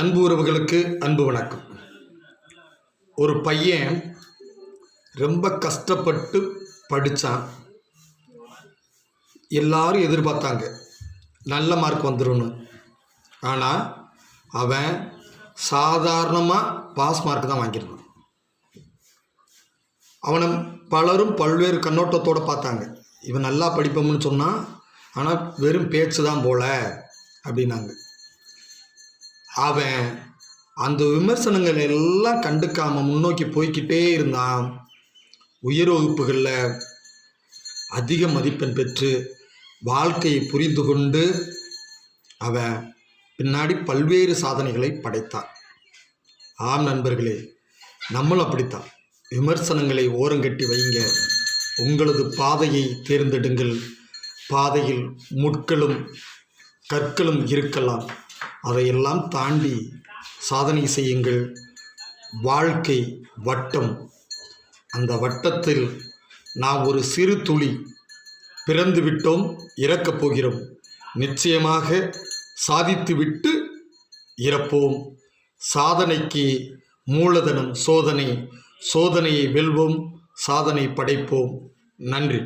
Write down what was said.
அன்பு உறவுகளுக்கு அன்பு வணக்கம். ஒரு பையன் ரொம்ப கஷ்டப்பட்டு படித்தான் எல்லாரும் எதிர்பார்த்தாங்க நல்ல மார்க் வந்துடும் ஆனால் அவன் சாதாரணமாக பாஸ் மார்க் தான் வாங்கியிருந்தான். அவனை பலரும் பல்வேறு கண்ணோட்டத்தோடு பார்த்தாங்க. இவன் நல்லா படிப்போம்னு சொன்னான் ஆனால் வெறும் பேச்சு தான் போல அப்படின்னாங்க. அவன் அந்த விமர்சனங்கள் எல்லாம் கண்டுக்காம முன்னோக்கி போய்கிட்டே இருந்தான். உயர் வகுப்புகளில் அதிக மதிப்பெண் பெற்று வாழ்க்கையை புரிந்து கொண்டு அவன் பின்னாடி பல்வேறு சாதனைகளை படைத்தான். ஆம் நண்பர்களே நம்மளும் அப்படித்தான். விமர்சனங்களை ஓரங்கட்டி வைங்க. உங்களது பாதையை தேர்ந்தெடுங்கள். பாதையில் முட்களும் கற்களும் இருக்கலாம். அதையெல்லாம் தாண்டி சாதனை செய்யுங்கள். வாழ்க்கை வட்டம். அந்த வட்டத்தில் நாம் ஒரு சிறு துளி பிறந்து விட்டோம் இறக்கப் போகிறோம். நிச்சயமாக சாதித்துவிட்டு இறப்போம். சாதனைக்கு மூலதனம் சோதனை. சோதனையை வெல்வோம் சாதனை படைப்போம். நன்றி.